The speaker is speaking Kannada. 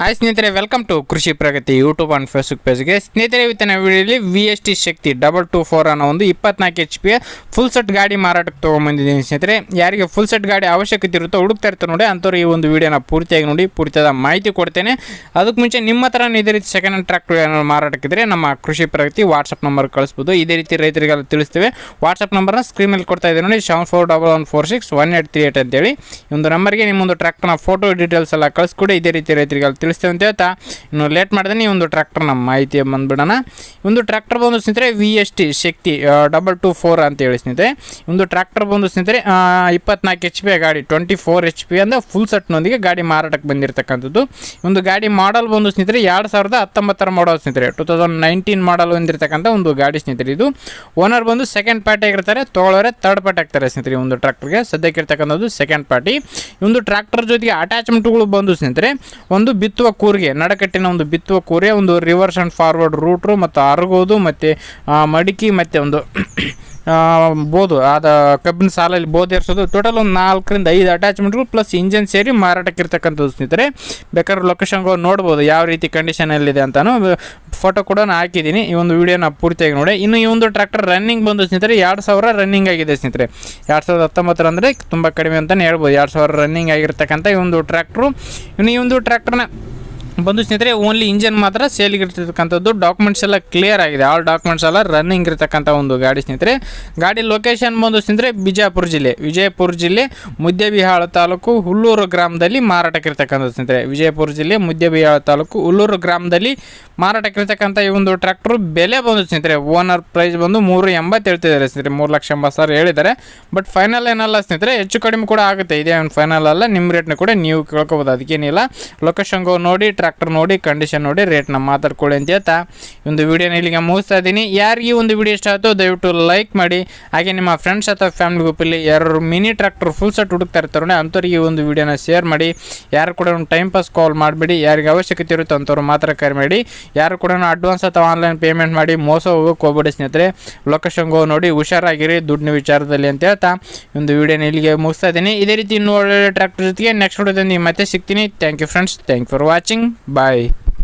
ಹಾಯ್ ಸ್ನೇಹಿತರೆ welcome to Krishi Pragati YouTube and Facebook ಪೇಜ್ಗೆ ಸ್ನೇಹಿತರೆ, ಇವತ್ತಿನ ವಿಡಿಯೋಲಿ V S T Shakti double two four ಅನ್ನೋ ಒಂದು ಇಪ್ಪತ್ನಾಲ್ಕು ಎಚ್ ಪಿ ಫುಲ್ ಸೆಟ್ ಗಾಡಿ ಮಾರಾಟಕ್ಕೆ ತೊಗೊಂಬಂದಿದ್ದೀನಿ ಸ್ನೇಹಿತರೆ. ಯಾರಿಗೆ ಫುಲ್ ಸೆಟ್ ಗಾಡಿ ಅವಶ್ಯಕತೆ ಇರುತ್ತೋ, ಹುಡುಕ್ತಾ ಇರ್ತಾರೆ ನೋಡಿ ಅಂಥವ್ರು ಈ ಒಂದು ವಿಡಿಯೋನ ಪೂರ್ತಿಯಾಗಿ ನೋಡಿ, ಪೂರ್ತಿಯಾದ ಮಾಹಿತಿ ಕೊಡ್ತೇನೆ. ಅದಕ್ಕೆ ಮುಂಚೆ ನಿಮ್ಮ ಹತ್ರ ಇದೇ ರೀತಿ ಸೆಕೆಂಡ್ ಹ್ಯಾಂಡ್ ಟ್ರ್ಯಾಕ್ಟರ್ ಏನಾದ್ರು ಮಾರಾಟಕ್ಕಿದ್ರೆ ನಮ್ಮ ಕೃಷಿ ಪ್ರಗತಿ ವಾಟ್ಸಪ್ ನಂಬರ್ ಕಳಿಸ್ಬೋದು. ಇದೇ ರೀತಿ ರೈತರಿಗೆಲ್ಲ ತಿಳಿಸ್ತೇವೆ. ವಾಟ್ಸಪ್ ನಂಬರ್ನ ಸ್ಕ್ರೀನ್ ಮೇಲೆ ಕೊಡ್ತಾ ಇದ್ದೇನೆ ನೋಡಿ seven four double one four six one eight three eight ಅಂತೇಳಿ. ಒಂದು ನಂಬರ್ಗೆ ನಿಮ್ಮೊಂದು ಟ್ರ್ಯಾಕ್ಟರ್ನ ಫೋಟೋ ಡೀಟೇಲ್ಸ್ ಎಲ್ಲ ಕಳಿಸ್ಕೊಡಿ. ಇದೇ ರೀತಿ ರೈತರಿಗೆಲ್ಲ ತಿಳಿಸ್ತೇವೆ ಅಂತ ಹೇಳ್ತಾ, ಇನ್ನು ಲೇಟ್ ಮಾಡಿದ್ರೆ ಒಂದು ನಮ್ಮ ಮಾಹಿತಿ ಬಂದ್ಬಿಡೋಣ. ಒಂದು ಟ್ರ್ಯಾಕ್ಟರ್ ಬಂದು ಸ್ನೇಹಿತರೆ V S T Shakti double two four ಅಂತ ಹೇಳಿ ಸ್ನೇಹಿತರೆ. ಒಂದು ಟ್ರ್ಯಾಕ್ಟರ್ ಬಂದು ಸ್ನೇಹಿತರೆ ಇಪ್ಪತ್ನಾಲ್ಕು ಎಚ್ ಪಿ ಗಾಡಿ ಟ್ವೆಂಟಿ ಫೋರ್ ಎಚ್ ಪಿ ಅಂದರೆ ಫುಲ್ ಸೆಟ್ನೊಂದಿಗೆ ಗಾಡಿ ಮಾರಾಟಕ್ಕೆ ಬಂದಿರತಕ್ಕಂಥದ್ದು. ಒಂದು ಗಾಡಿ ಮಾಡಲ್ ಬಂದು ಸ್ನೇಹಿತರೆ, ಎರಡು ಸಾವಿರದ ಹತ್ತೊಂಬತ್ತರ ಮಾಡಲ್ ಸ್ನೇಹಿತರೆ. ಟು ತೌಸಂಡ್ ನೈನ್ಟೀನ್ ಮಾಡಲ್ ಹೊಂದಿರತಕ್ಕಂಥ ಒಂದು ಗಾಡಿ ಸ್ನೇಹಿತರೆ ಇದು. ಓನರ್ ಬಂದು ಸೆಕೆಂಡ್ ಪಾರ್ಟಿ ಆಗಿರ್ತಾರೆ ತೊಗೊಳೋರೆ ತರ್ಡ್ ಪಾರ್ಟಿ ಆಗ್ತಾರೆ ಸ್ನೇಹಿತರೆ ಒಂದು ಟ್ರ್ಯಾಕ್ಟರ್ಗೆ ಸದ್ಯಕ್ಕೆ ಇರ್ತಕ್ಕಂಥದ್ದು ಸೆಕೆಂಡ್ ಪಾರ್ಟಿ ಒಂದು ಟ್ರ್ಯಾಕ್ಟರ್ ಜೊತೆಗೆ ಅಟ್ಯಾಚ್ಮೆಂಟ್ಗಳು ಬಂದು ಸ್ನೇಹಿತರೆ, ಒಂದು ಬಿತ್ತುವ ಕೂರಿಗೆ, ನಡಕಟ್ಟಿನ ಒಂದು ಬಿತ್ತುವ ಕೂರೆ ಒಂದು ರಿವರ್ಸ್ ಆ್ಯಂಡ್ ಫಾರ್ವರ್ಡ್ ರೂಟ್ರು ಮತ್ತು ಅರಗೋದು ಮತ್ತು ಮಡಿಕೆ ಮತ್ತು ಒಂದು ಬೋದು, ಆದ ಕಬ್ಬಿನ ಸಾಲಲ್ಲಿ ಬೋದು ಏರ್ಸೋದು. ಟೋಟಲ್ ಒಂದು ನಾಲ್ಕರಿಂದ ಐದು ಅಟ್ಯಾಚ್ಮೆಂಟ್ಗಳು ಪ್ಲಸ್ ಇಂಜನ್ ಸೇರಿ ಮಾರಾಟಕ್ಕೆ ಇರ್ತಕ್ಕಂಥದ್ದು ಸ್ನೇಹಿತರೆ. ಬೇಕಾದ್ರೆ ಲೊಕೇಶನ್ಗಳು ನೋಡ್ಬೋದು ಯಾವ ರೀತಿ ಕಂಡೀಷನಲ್ಲಿದೆ ಅಂತಾನು. ಫೋಟೋ ಕೂಡ ನಾನು ಹಾಕಿದ್ದೀನಿ. ಈ ಒಂದು ವೀಡಿಯೋನ ಪೂರ್ತಿಯಾಗಿ ನೋಡಿ. ಇನ್ನು ಈ ಒಂದು ಟ್ರ್ಯಾಕ್ಟರ್ ರನ್ನಿಂಗ್ ಬಂದು ಸ್ನೇಹಿತರೆ, ಎರಡು ಸಾವಿರ ರನ್ನಿಂಗ್ ಆಗಿದೆ ಸ್ನೇಹಿತರೆ. ಎರಡು ಸಾವಿರದ ಹತ್ತೊಂಬತ್ತರ ಅಂದರೆ ತುಂಬ ಕಡಿಮೆ ಅಂತಲೇ ಹೇಳ್ಬೋದು. ಎರಡು ಸಾವಿರ ರನ್ನಿಂಗ್ ಆಗಿರ್ತಕ್ಕಂಥ ಈ ಒಂದು ಟ್ರ್ಯಾಕ್ಟ್ರು ಇನ್ನು ಈ ಒಂದು ಟ್ರ್ಯಾಕ್ಟರ್ನ ಬಂದು ಸ್ನೇಹಿತರೆ ಓನ್ಲಿ ಇಂಜನ್ ಮಾತ್ರ ಸೇಲ್ಗೆ ಇರ್ತಕ್ಕಂಥದ್ದು ಡಾಕ್ಯುಮೆಂಟ್ಸ್ ಎಲ್ಲ ಕ್ಲಿಯರ್ ಆಗಿದೆ. ಆಲ್ ಡಾಕ್ಯುಮೆಂಟ್ಸ್ ಎಲ್ಲ ರನ್ನಿಂಗ್ ಇರತಕ್ಕಂಥ ಒಂದು ಗಾಡಿ ಸ್ನೇಹಿತರೆ. ಗಾಡಿ ಲೊಕೇಶನ್ ಬಂದು ಸ್ನೇಹಿತರೆ, ಬಿಜಾಪುರ ಜಿಲ್ಲೆ. ವಿಜಯಪುರ ಜಿಲ್ಲೆ, ಮುದ್ದೆಬಿಹಾಳ ತಾಲೂಕು, ಹುಲ್ಲೂರು ಗ್ರಾಮದಲ್ಲಿ ಮಾರಾಟಕ್ಕೆ ಇರ್ತಕ್ಕಂಥದ್ದು ಸ್ನೇಹಿತರೆ. ವಿಜಯಪುರ ಜಿಲ್ಲೆ, ಮುದ್ದೆಬಿಹಾಳ ತಾಲೂಕು, ಹುಲ್ಲೂರು ಗ್ರಾಮದಲ್ಲಿ ಮಾರಾಟಕ್ಕೆ ಇರ್ತಕ್ಕಂಥ ಈ ಒಂದು ಟ್ರ್ಯಾಕ್ಟರ್ ಬೆಲೆ ಬಂದು ಸ್ನೇಹಿತರೆ ಓನರ್ ಪ್ರೈಸ್ ಬಂದು ಮೂರು ಎಂಬತ್ತು ಹೇಳ್ತಿದ್ದಾರೆ ಸ್ನೇಹಿತರೆ. ಮೂರು ಲಕ್ಷ ಎಂಬತ್ತು ಸಾವಿರ ಹೇಳಿದ್ದಾರೆ. ಬಟ್ ಫೈನಲ್ ಏನಲ್ಲ ಸ್ನೇಹಿತರೆ, ಹೆಚ್ಚು ಕಡಿಮೆ ಕೂಡ ಆಗುತ್ತೆ. ಇದೇ ಫೈನಲ್ ಅಲ್ಲ. ನಿಮ್ಮ ರೇಟ್ನ ಕೂಡ ನೀವು ಕೇಳ್ಕೊಬೋದು. ಅದಕ್ಕೇನಿಲ್ಲ. ಲೊಕೇಶನ್ಗೆ ನೋಡಿ ನೋಡಿ ಟ್ರ್ಯಾಕ್ಟರ್ ನೋಡಿ ಕಂಡೀಷನ್ ನೋಡಿ ರೇಟ್ನ ಮಾತಾಡ್ಕೊಳ್ಳಿ ಅಂತ ಹೇಳ್ತಾ ಒಂದು ವಿಡಿಯೋನ ಇಲ್ಲಿಗೆ ಮುಗಿಸ್ತಾ ಇದ್ದೀನಿ. ಯಾರಿಗೆ ಒಂದು ವಿಡಿಯೋ ಇಷ್ಟ ಆಯಿತು, ದಯವಿಟ್ಟು ಲೈಕ್ ಮಾಡಿ. ಹಾಗೆ ನಿಮ್ಮ ಫ್ರೆಂಡ್ಸ್ ಅಥವಾ ಫ್ಯಾಮಿಲಿ ಗ್ರೂಪಲ್ಲಿ ಯಾರು ಮಿನಿ ಟ್ರ್ಯಾಕ್ಟರ್ ಫುಲ್ ಸೆಟ್ ಹುಡುಕ್ತಾ ಇರ್ತಾರೆ ಅಂಥವ್ರಿಗೆ ಒಂದು ವಿಡಿಯೋನ ಶೇರ್ ಮಾಡಿ. ಯಾರು ಕೂಡ ಒಂದು ಟೈಮ್ ಪಾಸ್ ಕಾಲ್ ಮಾಡಬೇಡಿ. ಯಾರಿಗೆ ಅವಶ್ಯಕತೆ ಇರುತ್ತೋ ಅಂಥವ್ರು ಮಾತ್ರ ಕರೆ ಮಾಡಿ. ಯಾರು ಕೂಡ ಅಡ್ವಾನ್ಸ್ ಅಥವಾ ಆನ್ಲೈನ್ ಪೇಮೆಂಟ್ ಮಾಡಿ ಮೋಸ ಹೋಗೋಕೆ ಹೋಗ್ಬೇಡಿ ಸ್ನೇಹಿತರೆ. ಲೊಕೇಶನ್ಗೆ ಹೋಗಿ ನೋಡಿ, ಹುಷಾರಾಗಿರಿ, ದುಡ್ಡಿನ ವಿಚಾರದಲ್ಲಿ ಅಂತ ಹೇಳ್ತಾ ಒಂದು ವಿಡಿಯೋನ ಇಲ್ಲಿಗೆ ಮುಗಿಸ್ತಾ ಇದ್ದೀನಿ. ಇದೇ ರೀತಿ ಇನ್ನೂ ಒಳ್ಳೊಳ್ಳೆ ಟ್ರ್ಯಾಕ್ಟರ್ ಜೊತೆಗೆ ನೆಕ್ಸ್ಟ್ ವಿಡಿಯೋದಲ್ಲಿ ಮತ್ತೆ ಸಿಗ್ತೀನಿ. Thank you friends thank for watching Bye.